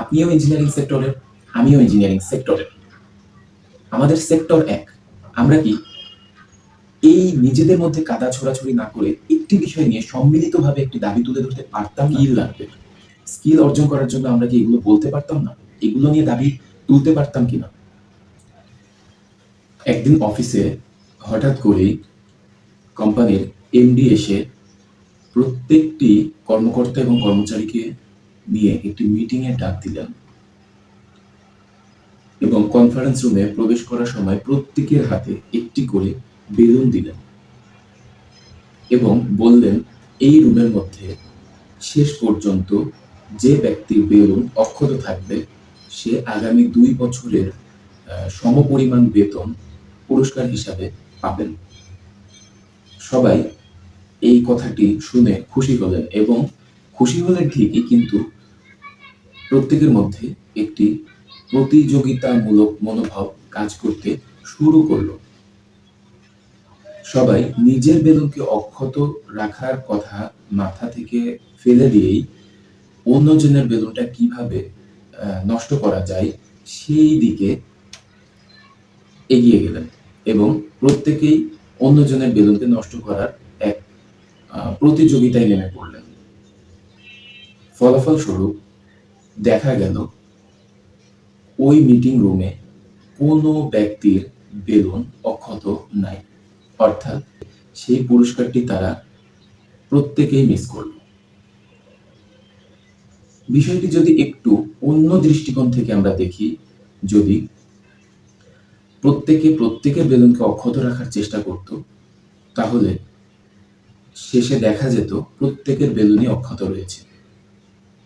আপনিও ইঞ্জিনিয়ারিং সেক্টরের আমিও ইঞ্জিনিয়ারিং সেক্টরের আমাদের সেক্টর এক। আমরা কি এই নিজেদের মধ্যে কাদা ছোড়াছড়ি না করে একটি বিষয় নিয়ে সম্মিলিতভাবে একটি দাবি তুলে ধরতে পারতাম কি লাগবে। স্কিল অর্জন করার জন্য আমরা কি এগুলো বলতে পারতাম না? এগুলো নিয়ে দাবি তুলতে পারতাম কিনা একদিন অফিসে হঠাৎ করেই কোম্পানির এমডি এসে প্রত্যেকটি কর্মকর্তা এবং কর্মচারীকে নিয়ে একটি মিটিং এর ডাক দিলেন এবং কনফারেন্স রুমে প্রবেশ করার সময় প্রত্যেকের হাতে একটি করে বেলুন দিলেন এবং বললেন, এই রুমের মধ্যে শেষ পর্যন্ত যে ব্যক্তির বেলুন অক্ষত থাকবে, সে আগামী দুই বছরের সমপরিমাণ বেতন পুরস্কার হিসাবে পাবেন। সবাই এই কথাটি শুনে খুশি হলেন এবং খুশি হলেন ঠিকই, কিন্তু প্রত্যেকের মধ্যে একটি প্রতিযোগিতামূলক মনোভাব কাজ করতে শুরু করল। সবাই নিজের বেলুনকে অক্ষত রাখার কথা মাথা থেকে ফেলে দিয়েই অন্যজনের বেলুনটা কীভাবে নষ্ট করা যায় সেই দিকে এগিয়ে গেলেন এবং প্রত্যেকেই অন্যজনের বেলুনকে নষ্ট করার এক প্রতিযোগিতায় নেমে পড়লেন। ফলাফল স্বরূপ দেখা গেল, ওই মিটিং রুমে কোনো ব্যক্তির বেলুন অক্ষত নাই। অর্থাৎ সেই পুরস্কারটি তারা প্রত্যেকেই মিস করল। বিষয়টি যদি একটু অন্য দৃষ্টিকোণ থেকে আমরা দেখি, যদি প্রত্যেকে প্রত্যেকের বেলুনকে অক্ষত রাখার চেষ্টা করত, তাহলে শেষে দেখা যেত প্রত্যেকের বেলুনই অক্ষত রয়েছে।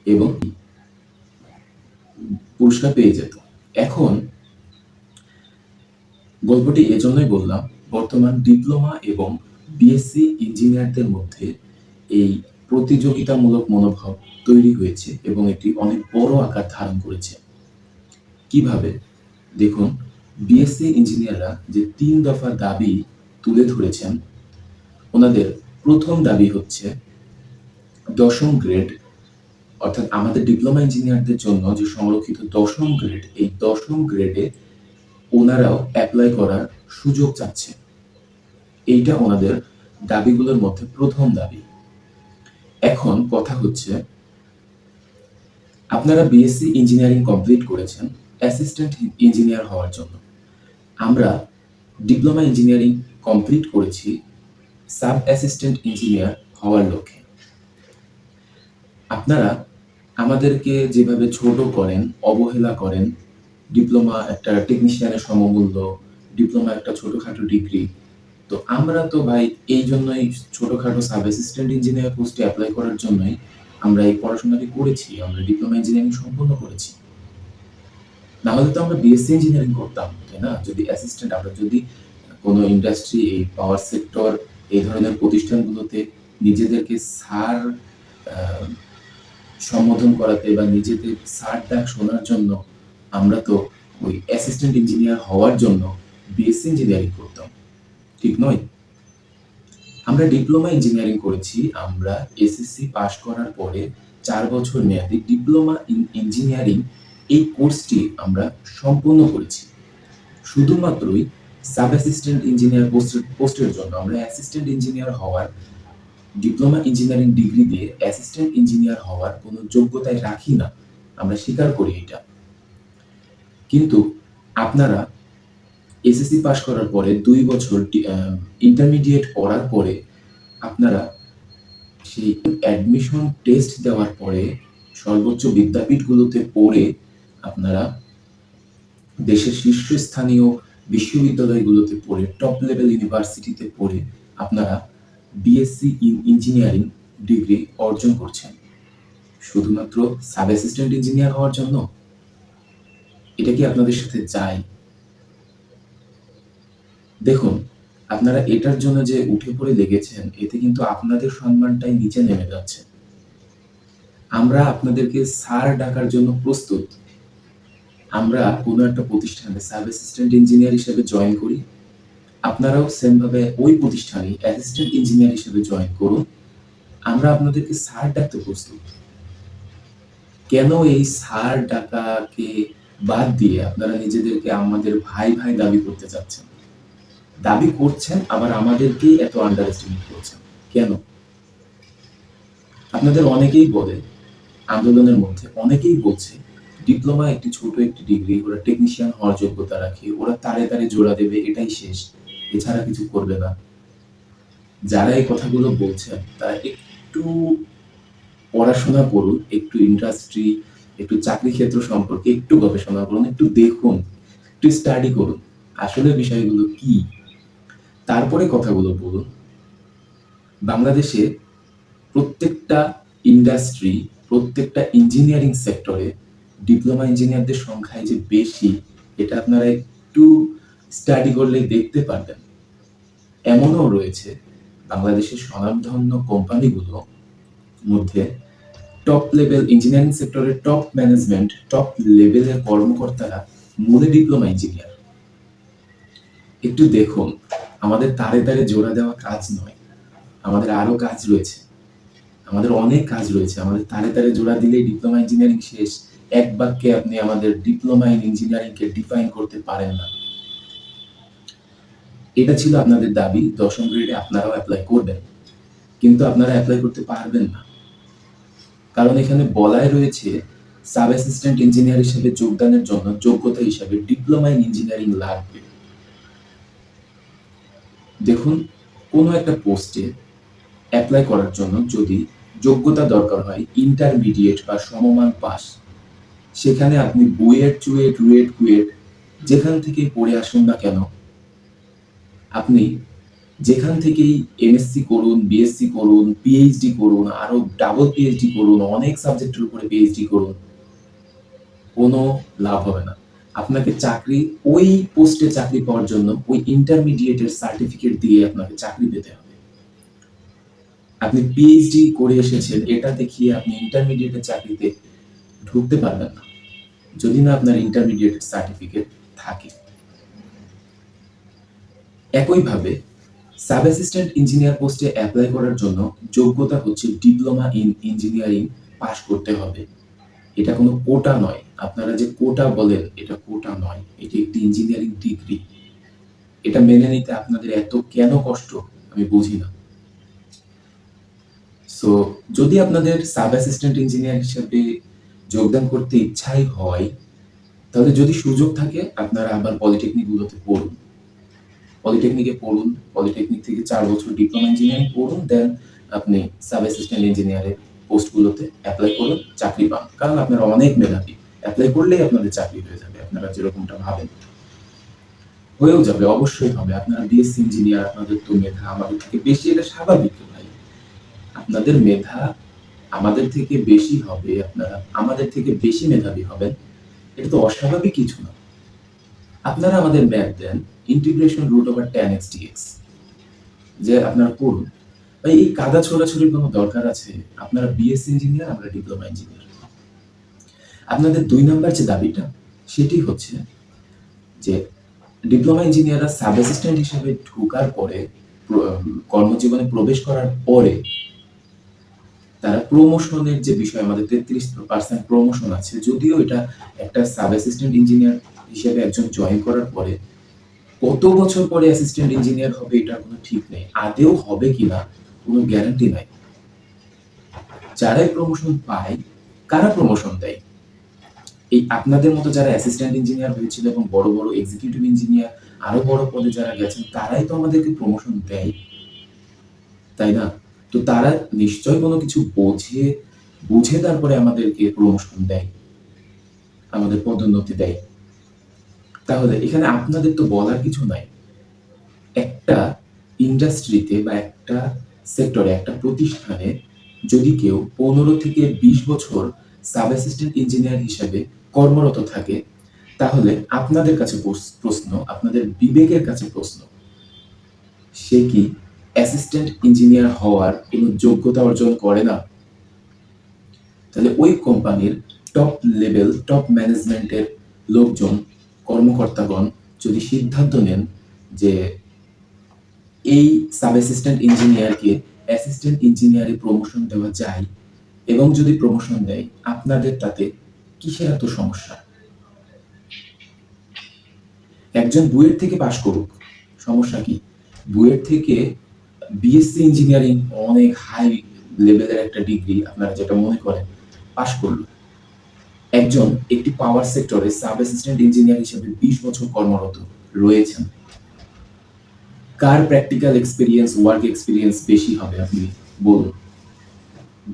এবং পুরস্কার পেয়ে যেত। এখন গল্পটি এজন্যই বললাম, বর্তমান ডিপ্লোমা এবং বিএসসি ইঞ্জিনিয়ারদের মধ্যে এই প্রতিযোগিতামূলক মনোভাব তৈরি হয়েছে এবং এটি অনেক বড় আকার ধারণ করেছে। কীভাবে? দেখুন বিএসসি ইঞ্জিনিয়াররা যে তিন দফা দাবি তুলে ধরেছেন, ওনাদের প্রথম দাবি হচ্ছে দশম গ্রেড অর্থাৎ আমাদের ডিপ্লোমা ইঞ্জিনিয়ারদের জন্য যে সংরক্ষিত দশম গ্রেড এই দশম গ্রেডে ওনারাও অ্যাপ্লাই করার সুযোগ চাচ্ছে এইটা ওনাদের দাবিগুলোর মধ্যে প্রথম দাবি। এখন কথা হচ্ছে, আপনারা বিএসসি ইঞ্জিনিয়ারিং কমপ্লিট করেছেন অ্যাসিস্ট্যান্ট ইঞ্জিনিয়ার হওয়ার জন্য। আমরা ডিপ্লোমা ইঞ্জিনিয়ারিং কমপ্লিট করেছি সাব অ্যাসিস্ট্যান্ট ইঞ্জিনিয়ার হওয়ার লক্ষ্যে। আপনারা আমাদেরকে যেভাবে ছোট করেন, অবহেলা করেন, ডিপ্লোমা একটা টেকনিশিয়ানের সমমূল্য, ডিপ্লোমা একটা ছোটখাটো ডিগ্রি তো আমরা তো ভাই এই জন্যই ছোটখাটো সাব অ্যাসিস্ট্যান্ট ইঞ্জিনিয়ার পোস্টে অ্যাপ্লাই করার জন্যই আমরা এই পড়াশোনাটি করেছি, আমরা ডিপ্লোমা ইঞ্জিনিয়ারিং সম্পূর্ণ করেছি। না হলে তো আমরা বিএসসি ইঞ্জিনিয়ারিং করতাম, তাই না? যদি অ্যাসিস্ট্যান্ট আমরা যদি কোনো ইন্ডাস্ট্রি এই পাওয়ার সেক্টর এই ধরনের প্রতিষ্ঠানগুলোতে নিজেদেরকে সার সম্বোধন করাতে বা নিজেদের সার ডাক শোনার জন্য আমরা তো ওই অ্যাসিস্ট্যান্ট ইঞ্জিনিয়ার হওয়ার জন্য বিএসসি ইঞ্জিনিয়ারিং করতাম। ঠিক নয়? আমরা ডিপ্লোমা ইঞ্জিনিয়ারিং করেছি, আমরা এসএসসি পাশ করার পরে চার বছর মেয়াদী ডিপ্লোমা ইন ইঞ্জিনিয়ারিং এই কোর্সটি আমরা সম্পূর্ণ করেছি। শুধুমাত্রই সাব অ্যাসিস্ট্যান্ট ইঞ্জিনিয়ার পোস্টের পোস্টের জন্য আমরা অ্যাসিস্ট্যান্ট ইঞ্জিনিয়ার হওয়ার ডিপ্লোমা ইঞ্জিনিয়ারিং ডিগ্রি দিয়ে অ্যাসিস্ট্যান্ট ইঞ্জিনিয়ার হওয়ার কোনো যোগ্যতায় রাখি না। আমরা স্বীকার করি এটা। কিন্তু আপনারা এসএসসি পাশ করার পরে দুই বছর ইন্টারমিডিয়েট করার পরে আপনারা সেই অ্যাডমিশন টেস্ট দেওয়ার পরে সর্বোচ্চ বিদ্যাপীঠগুলোতে পড়ে আপনারা দেশের শীর্ষস্থানীয় বিশ্ববিদ্যালয়গুলোতে পড়ে টপ লেভেল ইউনিভার্সিটিতে পড়ে আপনারা বিএসসি ইন ইঞ্জিনিয়ারিং ডিগ্রি অর্জন করছেন। শুধুমাত্র সাব অ্যাসিস্ট্যান্ট ইঞ্জিনিয়ার হওয়ার জন্য? এটা কি আপনাদের সাথে যায়? দেখুন, আপনারা এটার জন্য যে উঠে পড়ে লেগেছেন, এতে কিন্তু আপনাদের সম্মানটাই নিচে নেমে যাচ্ছে। আমরা আপনাদেরকে স্যার ডাকার জন্য প্রস্তুত। আমরা কোনো একটা প্রতিষ্ঠানে সাব অ্যাসিস্ট্যান্ট ইঞ্জিনিয়ার হিসেবে জয়েন করি। আপনারাও সেম ভাবে ওই প্রতিষ্ঠানে অ্যাসিস্ট্যান্ট ইঞ্জিনিয়ার হিসেবে জয়েন করুন। আমরা আপনাদেরকে স্যার ডাকতে প্রস্তুত। কেন এই স্যার ডাকাকে বাদ দিয়ে আপনারা নিজেদেরকে আমাদের ভাই ভাই দাবি করতে চাচ্ছেন? দাবি করছেন, আবার আমাদেরকেই এত আন্ডার এস্টিমেট করছেন। কেন? আপনাদের অনেকেই বলে, আন্দোলনের মধ্যে অনেকেই বলছে ডিপ্লোমা একটি ছোট একটি ডিগ্রি ওরা টেকনিশিয়ান হওয়ার যোগ্যতা রাখে, ওরা তারে তারে জোড়া দেবে, এটাই শেষ। এছাড়া কিছু করবে না। যারা এই কথাগুলো বলছেন, তারা একটু পড়াশোনা করুন, একটু ইন্ডাস্ট্রি একটু চাকরি ক্ষেত্র সম্পর্কে একটু গবেষণা করুন, একটু দেখুন, একটু স্টাডি করুন, আসলে বিষয়গুলো কি? তারপরে কথাগুলো বলুন। বাংলাদেশে প্রত্যেকটা ইন্ডাস্ট্রি প্রত্যেকটা ইঞ্জিনিয়ারিং সেক্টরে ডিপ্লোমা ইঞ্জিনিয়ারদের সংখ্যায় যে বেশি, এটা আপনারা একটু স্টাডি করলে দেখতে পারবেন। এমনও রয়েছে বাংলাদেশের স্বনামধন্য কোম্পানিগুলো মধ্যে টপ লেভেল ইঞ্জিনিয়ারিং সেক্টরের টপ ম্যানেজমেন্ট টপ লেভেলের কর্মকর্তারা মূলে ডিপ্লোমা ইঞ্জিনিয়ার একটু দেখুন, আমাদের তারে তারে জোড়া দেওয়া কাজ নয়, আমাদের আরও কাজ রয়েছে। আমাদের অনেক কাজ রয়েছে, আমাদের তারে তারে জোড়া দিলেই ডিপ্লোমা ইঞ্জিনিয়ারিং শেষ। এক বাক্যে আপনি আমাদের ডিপ্লোমা ইন ইঞ্জিনিয়ারিং কে ডিফাইন করতে পারেন না। এটা ছিল আপনাদের দাবি, দশম গ্রেডে আপনারাও অ্যাপ্লাই করবেন। কিন্তু আপনারা অ্যাপ্লাই করতে পারবেন না। কারণ এখানে বলাই রয়েছে সাব অ্যাসিস্ট্যান্ট ইঞ্জিনিয়ার হিসেবে যোগদানের জন্য যোগ্যতা হিসাবে ডিপ্লোমা ইন ইঞ্জিনিয়ারিং লাগবে। দেখুন, কোনো একটা পোস্টে অ্যাপ্লাই করার জন্য যদি যোগ্যতা দরকার হয় ইন্টারমিডিয়েট বা সমমান পাস সেখানে আপনি বুয়েট চুয়েট রুয়েট কুয়েট যেখান থেকে পড়ে আসুন না কেন আপনি যেখান থেকেই এমএসসি করুন বিএসসি করুন পিএইচডি করুন, আরও ডাবল পিএইচডি করুন, অনেক সাবজেক্টের উপরে পিএইচডি করুন, কোনো লাভ হবে না। আপনাকে চাকরি, ওই পোস্টে চাকরি পাওয়ার জন্য ওই ইন্টারমিডিয়েটের সার্টিফিকেট দিয়ে আপনাকে চাকরি পেতে হবে। আপনি পিএইচডি করে এসেছেন, এটা দেখিয়ে আপনি ইন্টারমিডিয়েটের চাকরিতে ঢুকতে পারবেন না। যদি না আপনার ইন্টারমিডিয়েটের সার্টিফিকেট থাকে। একইভাবে, সাব অ্যাসিস্ট্যান্ট ইঞ্জিনিয়ার পোস্টে অ্যাপ্লাই করার জন্য যোগ্যতা হচ্ছে ডিপ্লোমা ইন ইঞ্জিনিয়ারিং পাশ করতে হবে। এটা কোনো কোটা নয়। আপনারা যে কোটা বলেন, এটা কোটা নয়। এটি একটি ইঞ্জিনিয়ারিং ডিগ্রি। এটা মেনে নিতে আপনাদের এত কেন কষ্ট, আমি বুঝি না। সো যদি আপনাদের সাব অ্যাসিস্ট্যান্ট ইঞ্জিনিয়ার হিসেবে যোগদান করতে ইচ্ছাই হয়, তাহলে যদি সুযোগ থাকে, আপনারা আবার পলিটেকনিকগুলোতে পড়ুন। পলিটেকনিকে পড়ুন পলিটেকনিক থেকে চার বছর ডিপ্লোমা ইঞ্জিনিয়ারিং পড়ুন দেন আপনি সাব অ্যাসিস্ট্যান্ট ইঞ্জিনিয়ারের পোস্টগুলোতে অ্যাপ্লাই করুন, চাকরি পান। কারণ আপনারা অনেক মেধাবী। অ্যাপ্লাই করলেই আপনাদের চাকরি হয়ে যাবে, আপনারা যেরকমটা ভাবেন। হয়েও যাবে, অবশ্যই হবে। আপনারা বিএসসি ইঞ্জিনিয়ার আপনাদের তো মেধা আমাদের থেকে বেশি, এটা স্বাভাবিক ভাই। আপনাদের মেধা আমাদের থেকে বেশি হবে, আপনারা আমাদের থেকে বেশি মেধাবী হবেন, এটা তো অস্বাভাবিক কিছু না। আপনারা আমাদের ম্যাথ দেন integration root over ten x dx যে আপনারা করুন ভাই, এই কাদা ছোড়াছুড়ির কোনো দরকার আছে? আপনারা বিএসসি ইঞ্জিনিয়ার আমরা ডিপ্লোমা ইঞ্জিনিয়ার আপনাদের দুই নাম্বার যে দাবিটা, সেটি হচ্ছে যে ডিপ্লোমা ইঞ্জিনিয়াররা সাব অ্যাসিস্ট্যান্ট হিসেবে ঢোকার পরে কর্মজীবনে প্রবেশ করার পরে, তারা প্রমোশনের যে বিষয়, আমাদের তেত্রিশ পার্সেন্ট প্রমোশন আছে, যদিও এটা একটা সাব অ্যাসিস্ট্যান্ট ইঞ্জিনিয়ার হিসেবে একজন জয়েন করার পরে কত বছর পরে অ্যাসিস্ট্যান্ট ইঞ্জিনিয়ার হবে এটা কোনো ঠিক নেই। আদেও হবে কিনা কোনো গ্যারান্টি নাই। যারাই প্রমোশন পায়, কারা প্রমোশন দেয়? এই আপনাদের মতো যারা অ্যাসিস্ট্যান্ট ইঞ্জিনিয়ার হয়েছিল এবং বড় বড় এক্সিকিউটিভ ইঞ্জিনিয়ার আরও বড় পদে যারা গেছেন, তারাই তো আমাদেরকে প্রমোশন দেয়। তাই না? তো তারা নিশ্চয় কোনো কিছু বোঝে, বুঝে তারপরে আমাদেরকে প্রমোশন দেয়। আমাদের পদোন্নতি দেয়। তাহলে এখানে আপনাদের তো বলার কিছু নাই। একটা ইন্ডাস্ট্রিতে বা একটা সেক্টরে, একটা প্রতিষ্ঠানে যদি কেউ পনেরো থেকে বিশ বছর সাব অ্যাসিস্ট্যান্ট ইঞ্জিনিয়ার হিসেবে কর্মরত থাকে, তাহলে আপনাদের কাছে প্রশ্ন, আপনাদের বিবেকের কাছে প্রশ্ন, সে কি অ্যাসিস্ট্যান্ট ইঞ্জিনিয়ার হওয়ার কোনো যোগ্যতা অর্জন করে না? তাহলে ওই কোম্পানির টপ লেভেল টপ ম্যানেজমেন্টের লোকজন কর্মকর্তাগণ যদি সিদ্ধান্ত নেন যে এই সাব অ্যাসিস্ট্যান্ট ইঞ্জিনিয়ারকে অ্যাসিস্ট্যান্ট ইঞ্জিনিয়ারে প্রমোশন দেওয়া যায় এবং যদি প্রমোশন দেয়, আপনাদের তাতে কিসের এত সমস্যা? একজন বুয়েট থেকে পাশ করুক, সমস্যা কি? বুয়েট থেকে বিএসসি ইঞ্জিনিয়ারিং অনেক হাই লেভেলের একটা ডিগ্রি আপনারা যেটা মনে করেন, পাশ করল। একজন একটি পাওয়ার সেক্টরে সাব অ্যাসিস্ট্যান্ট ইঞ্জিনিয়ার হিসেবে বিশ বছর কর্মরত রয়েছেন। কার প্র্যাকটিক্যাল এক্সপিরিয়েন্স ওয়ার্ক এক্সপিরিয়েন্স বেশি হবে আপনি বলুন?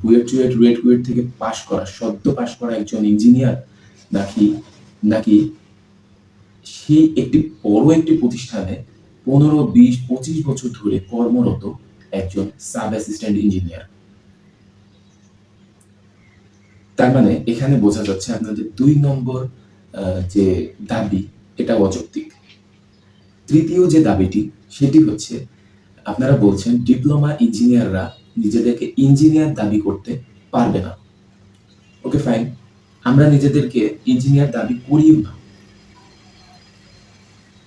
বুয়েট চুয়েট রুয়েট কুয়েট থেকে পাশ করা, সদ্য পাশ করা একজন ইঞ্জিনিয়ার নাকি নাকি সেই একটি বড় একটি প্রতিষ্ঠানে পনেরো, বিশ, পঁচিশ বছর ধরে কর্মরত একজন সাব অ্যাসিস্ট্যান্ট ইঞ্জিনিয়ার তার মানে এখানে বোঝা যাচ্ছে আপনাদের দুই নম্বর যে দাবি, এটা অযৌক্তিক। তৃতীয় যে দাবিটি, সেটি হচ্ছে, আপনারা বলছেন ডিপ্লোমা ইঞ্জিনিয়াররা নিজেদেরকে ইঞ্জিনিয়ার দাবি করতে পারবে না। Okay, fine. আমরা নিজেদেরকে ইঞ্জিনিয়ার দাবি করিও না।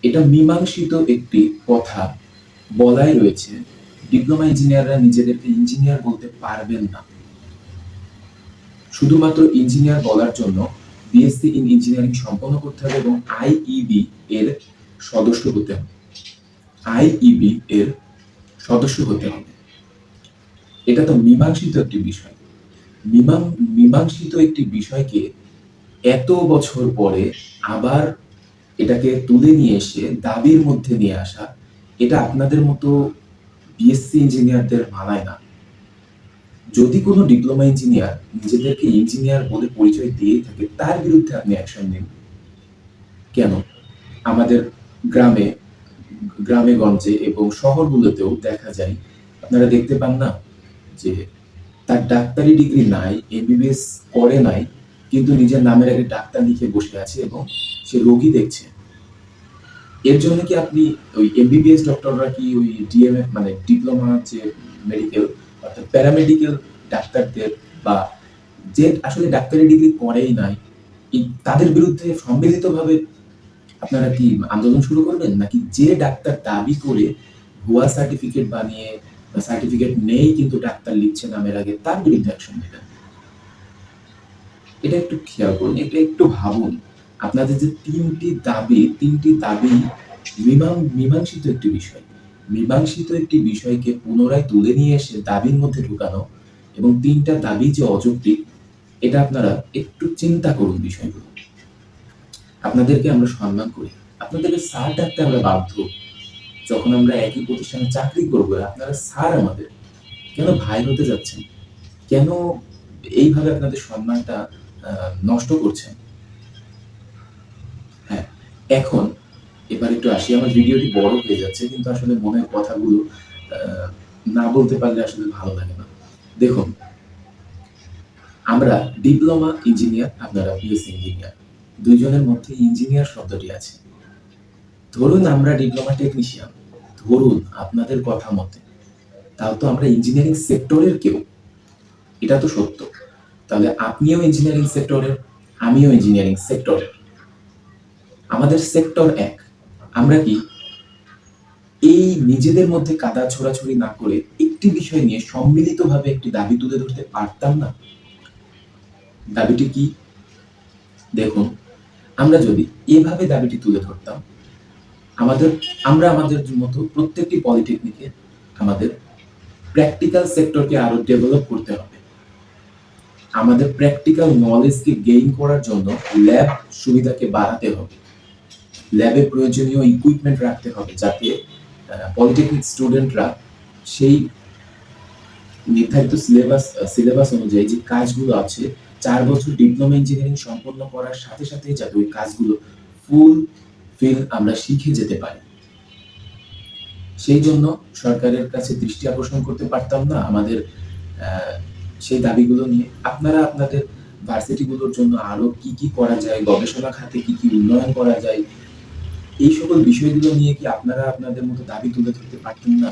এটা মীমাংসিত একটি কথা বলাই রয়েছে, ডিপ্লোমা ইঞ্জিনিয়াররা নিজেদেরকে ইঞ্জিনিয়ার বলতে পারবেন না। শুধুমাত্র ইঞ্জিনিয়ার বলার জন্য বিএসসি ইন ইঞ্জিনিয়ারিং সম্পন্ন করতে হবে এবং আইইবি এর সদস্য হতে হবে। আইইবি এর সদস্য হতে হবে। এটা তো মীমাংসিত একটি বিষয়। মীমাং, মীমাংসিত একটি বিষয়কে এত বছর পরে আবার এটাকে তুলে নিয়ে এসে দাবির মধ্যে নিয়ে আসা, এটা আপনাদের মতো বিএসসি ইঞ্জিনিয়ারদের মানায় না। যদি কোনো ডিপ্লোমা ইঞ্জিনিয়ার নিজেদেরকে ইঞ্জিনিয়ার বলে পরিচয় দিয়ে থাকে, তার বিরুদ্ধে আপনি অ্যাকশন নিন। কেন? আমাদের গ্রামে গ্রামে গঞ্জে এবং শহরগুলোতেও দেখা যায়, আপনারা দেখতে পান না, যে তার ডাক্তারি ডিগ্রি নাই এমবিবিএস করে নাই, কিন্তু নিজের নামের আগে ডাক্তার লিখে বসে আছে এবং সে রোগী দেখছে। এর জন্য কি আপনি ওই এমবিবিএস ডক্টররা কি ওই ডিএমএফ মানে ডিপ্লোমা যে মেডিকেল অর্থাৎ প্যারামেডিক্যাল ডাক্তারদের বা যে আসলে ডাক্তারি ডিগ্রি করেই নাই তাদের বিরুদ্ধে সম্মিলিতভাবে আপনারা কি আন্দোলন শুরু করবেন? নাকি যে ডাক্তার দাবি করে ভুয়া সার্টিফিকেট বানিয়ে সার্টিফিকেট নেই কিন্তু ডাক্তার লিখছে নামের আগে, তার বিরুদ্ধে অ্যাকশন নেবেন? এটা একটু খেয়াল করুন, এটা একটু ভাবুন। আপনাদের যে তিনটি দাবি তিনটি দাবি মীমাং- মীমাংসিত একটি বিষয়। মীমাংসিত একটি বিষয়কে পুনরায় তুলে নিয়ে এসে দাবির মধ্যে ঢুকানো এবং তিনটা দাবি যে অযৌক্তিক, এটা আপনারা একটু চিন্তা করুন বিষয়গুলো। আপনাদেরকে আমরা সম্মান করি। আপনাদেরকে স্যার ডাকতে আমরা বাধ্য। যখন আমরা একই প্রতিষ্ঠানে চাকরি করব, আপনারা স্যার আমাদের। কেন ভাই হতে যাচ্ছেন? কেন এইভাবে আপনাদের সম্মানটা নষ্ট করছেন? হ্যাঁ এখন এবার একটু আসি, আমার ভিডিওটি বড় হয়ে যাচ্ছে, কিন্তু আসলে মনের কথাগুলো না বলতে পারলে আসলে ভালো লাগে না। দেখুন, আমরা ডিপ্লোমা ইঞ্জিনিয়ার, আপনারা বিএসসি ইঞ্জিনিয়ার, দুইজনের মধ্যে ইঞ্জিনিয়ার শব্দটি আছে। ধরুন আমরা ডিপ্লোমা টেকনিশিয়ান, ধরুন আপনাদের কথা মতে তাও তো আমরা ইঞ্জিনিয়ারিং সেক্টরের কেউ, এটা তো সত্য। তাহলে আপনিও ইঞ্জিনিয়ারিং সেক্টরের, আমিও ইঞ্জিনিয়ারিং সেক্টরের। আমাদের সেক্টর এক। আমরা কি এই নিজেদের মধ্যে কাদা ছোড়াছড়ি না করে একটি বিষয় নিয়ে সম্মিলিতভাবে একটি দাবি তুলে ধরতে পারতাম না? দাবিটি কি? দেখুন, আমরা যদি এভাবে দাবিটি তুলে ধরতাম, আমাদের, আমরা আমাদের মতো প্রত্যেকটি পলিটেকনিকে আমাদের প্র্যাকটিক্যাল সেক্টরকে আরও ডেভেলপ করতে হবে। আমাদের প্র্যাকটিক্যাল নলেজকে গেইন করার জন্য ল্যাব সুবিধাকে বাড়াতে হবে। ল্যাবে প্রয়োজনীয় ইকুইপমেন্ট রাখতে হবে যাতে পলিটেকনিক স্টুডেন্টরা সেই নির্ধারিত সিলেবাস সিলেবাস অনুযায়ী যে কাজগুলো আছে, চার বছর ডিপ্লোমা ইঞ্জিনিয়ারিং সম্পন্ন করার সাথে সাথে যাতে ওই কাজগুলো ফুল ফিল আমরা শিখে যেতে পারি। সেই জন্য সরকারের কাছে দৃষ্টি আকর্ষণ করতে পারতাম না আমাদের সেই দাবিগুলো নিয়ে। আপনারা আপনাদের ভার্সিটিগুলোর জন্য আরও কি কি করা যায়, গবেষণা খাতে কি কি উন্নয়ন করা যায় এই সকল বিষয়গুলো নিয়ে কি আপনারা আপনাদের মতো দাবি তুলে ধরতে পারতেন না?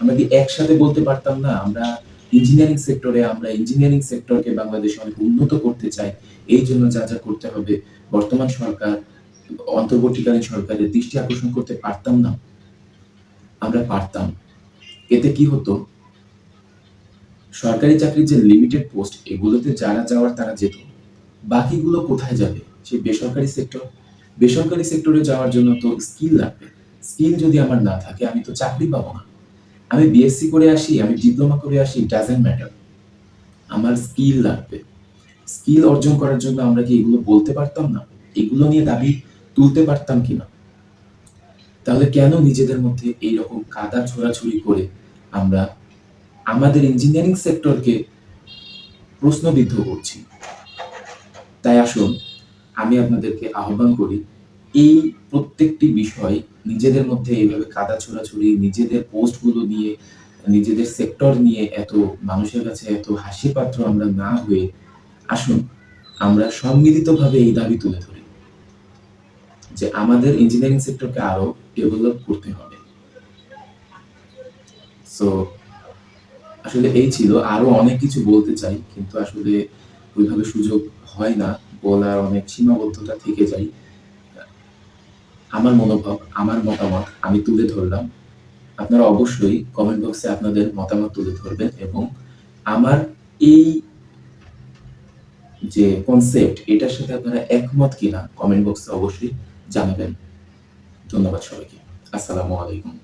আমরা কি একসাথে বলতে পারতাম না? আমরা ইঞ্জিনিয়ারিং সেক্টরে আমরা ইঞ্জিনিয়ারিং সেক্টরকে বাংলাদেশে অনেক উন্নত করতে চাই। এই জন্য যা যা করতে হবে, বর্তমান সরকার, অন্তর্বর্তীকালীন সরকারের দৃষ্টি আকর্ষণ করতে পারতাম না। আমরা পারতাম। এতে কি হতো? সরকারি চাকরির যে লিমিটেড পোস্ট এগুলোতে যারা যাওয়ার তারা যেত। বাকিগুলো কোথায় যাবে? সেই বেসরকারি সেক্টর বেসরকারি সেক্টরে যাওয়ার জন্য তো স্কিল লাগবে। স্কিল যদি আমার না থাকে, আমি তো চাকরি পাবো না। আমি বিএসসি করে আসি, আমি ডিপ্লোমা করে আসি ডাজেন্ট ম্যাটার আমার স্কিল লাগবে। স্কিল অর্জন করার জন্য আমরা কি এগুলো বলতে পারতাম না? এগুলো নিয়ে দাবি তুলতে পারতাম কিনা? তাহলে কেন নিজেদের মধ্যে এইরকম কাদা ছোড়াছুড়ি করে আমরা আমাদের ইঞ্জিনিয়ারিং সেক্টরকে প্রশ্নবিদ্ধ করছি? তাই আসুন আমি আপনাদেরকে আহ্বান করি, এই প্রত্যেকটি বিষয় নিজেদের মধ্যে এইভাবে কাদা ছোড়াছুড়ি, নিজেদের পোস্টগুলো নিয়ে, নিজেদের সেক্টর নিয়ে এত মানুষের কাছে এত হাসি পাত্র আমরা না হয়ে আসুন, আমরা সম্মিলিতভাবে এই দাবি তুলে ধরি যে আমাদের ইঞ্জিনিয়ারিং সেক্টরকে আরও ডেভেলপ করতে হবে। সো আসলে এই ছিল, আরও অনেক কিছু বলতে চাই, কিন্তু আসলে ওইভাবে সুযোগ হয় না। বলার অনেক সীমাবদ্ধতা থেকে যায় আমার মনোভাব, আমার মতামত আমি তুলে ধরলাম। আপনারা অবশ্যই কমেন্ট বক্সে আপনাদের মতামত তুলে ধরবেন এবং আমার এই যে কনসেপ্ট এটার সাথে আপনারা একমত কিনা কমেন্ট বক্সে অবশ্যই জানাবেন। ধন্যবাদ সবাইকে। আসসালামু আলাইকুম।